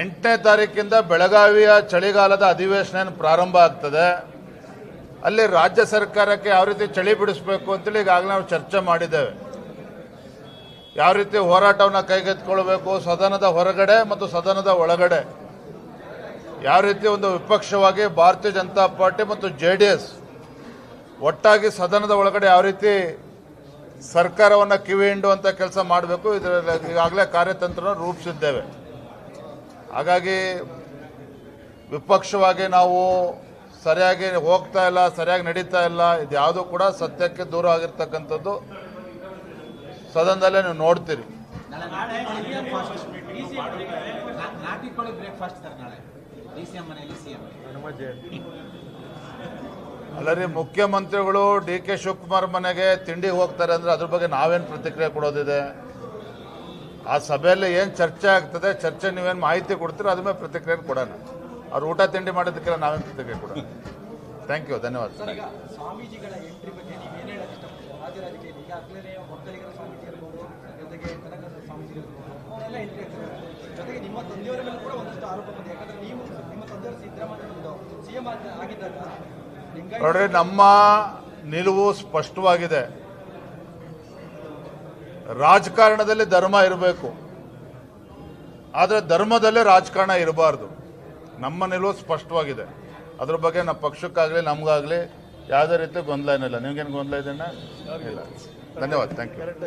ಎಂಟನೇ ತಾರೀಕಿಂದ ಬೆಳಗಾವಿಯ ಚಳಿಗಾಲದ ಅಧಿವೇಶನ ಪ್ರಾರಂಭ ಆಗ್ತದೆ. ಅಲ್ಲಿ ರಾಜ್ಯ ಸರ್ಕಾರಕ್ಕೆ ಯಾವ ರೀತಿ ಚಳಿ ಬಿಡಿಸ್ಬೇಕು ಅಂತೇಳಿ ಈಗಾಗಲೇ ನಾವು ಚರ್ಚೆ ಮಾಡಿದ್ದೇವೆ. ಯಾವ ರೀತಿ ಹೋರಾಟವನ್ನು ಕೈಗೆತ್ತಿಕೊಳ್ಬೇಕು, ಸದನದ ಹೊರಗಡೆ ಮತ್ತು ಸದನದ ಒಳಗಡೆ. ಯಾವ ರೀತಿ ಒಂದು ವಿಪಕ್ಷವಾಗಿ ಭಾರತೀಯ ಜನತಾ ಪಾರ್ಟಿ ಮತ್ತು ಜೆ ಡಿ ಎಸ್ ಒಟ್ಟಾಗಿ ಸದನದ ಒಳಗಡೆ ಯಾವ ರೀತಿ ಸರ್ಕಾರವನ್ನು ಕಿವಿ ಹಿಂಡುವಂಥ ಕೆಲಸ ಮಾಡಬೇಕು, ಇದರಲ್ಲಿ ಈಗಾಗಲೇ ಕಾರ್ಯತಂತ್ರ ರೂಪಿಸಿದ್ದೇವೆ. ಹಾಗಾಗಿ ವಿಪಕ್ಷವಾಗಿ ನಾವು ಸರಿಯಾಗಿ ಹೋಗ್ತಾ ಇಲ್ಲ, ಸರಿಯಾಗಿ ನಡೀತಾ ಇಲ್ಲ, ಇದು ಯಾವುದೂ ಕೂಡ ಸತ್ಯಕ್ಕೆ ದೂರ ಆಗಿರ್ತಕ್ಕಂಥದ್ದು ಸದನದಲ್ಲೇ ನೀವು ನೋಡ್ತೀರಿ. ಅಲ್ಲ ರೀ, ಮುಖ್ಯಮಂತ್ರಿಗಳು ಡಿ ಕೆ ಶಿವಕುಮಾರ್ ಮನೆಗೆ ತಿಂಡಿ ಹೋಗ್ತಾರೆ ಅಂದ್ರೆ ಅದ್ರ ಬಗ್ಗೆ ನಾವೇನು ಪ್ರತಿಕ್ರಿಯೆ ಕೊಡೋದಿದೆ? ಆ ಸಭೆಯಲ್ಲಿ ಏನು ಚರ್ಚೆ ಆಗ್ತದೆ ಚರ್ಚೆ ನೀವೇನು ಮಾಹಿತಿ ಕೊಡ್ತೀರೋ ಅದ್ರ ಮೇಲೆ ಪ್ರತಿಕ್ರಿಯೆ ಕೊಡೋಣ. ಅವ್ರು ಊಟ ತಿಂಡಿ ಮಾಡೋದಕ್ಕೆಲ್ಲ ನಾವೇನು ಪ್ರತಿಕ್ರಿಯೆ ಕೊಡೋಣ. ಥ್ಯಾಂಕ್ ಯು ಧನ್ಯವಾದ. ನೋಡ್ರಿ ನಮ್ಮ ನಿಲುವು ಸ್ಪಷ್ಟವಾಗಿದೆ. ರಾಜಕಾರಣದಲ್ಲಿ ಧರ್ಮ ಇರಬೇಕು. ಆದರೆ ಧರ್ಮದಲ್ಲೇ ರಾಜಕಾರಣ ಇರಬಾರ್ದು. ನಮ್ಮ ನಿಲುವು ಸ್ಪಷ್ಟವಾಗಿದೆ. ಅದ್ರ ಬಗ್ಗೆ ನಮ್ಮ ಪಕ್ಷಕ್ಕಾಗಲಿ, ನಮಗಾಗಲಿ ಯಾವುದೇ ರೀತಿ ಗೊಂದಲ ಏನಿಲ್ಲ. ನಿಮ್ಗೇನು ಗೊಂದಲ ಇದೆಯಾ ಇಲ್ಲ. ಧನ್ಯವಾದ. Thank you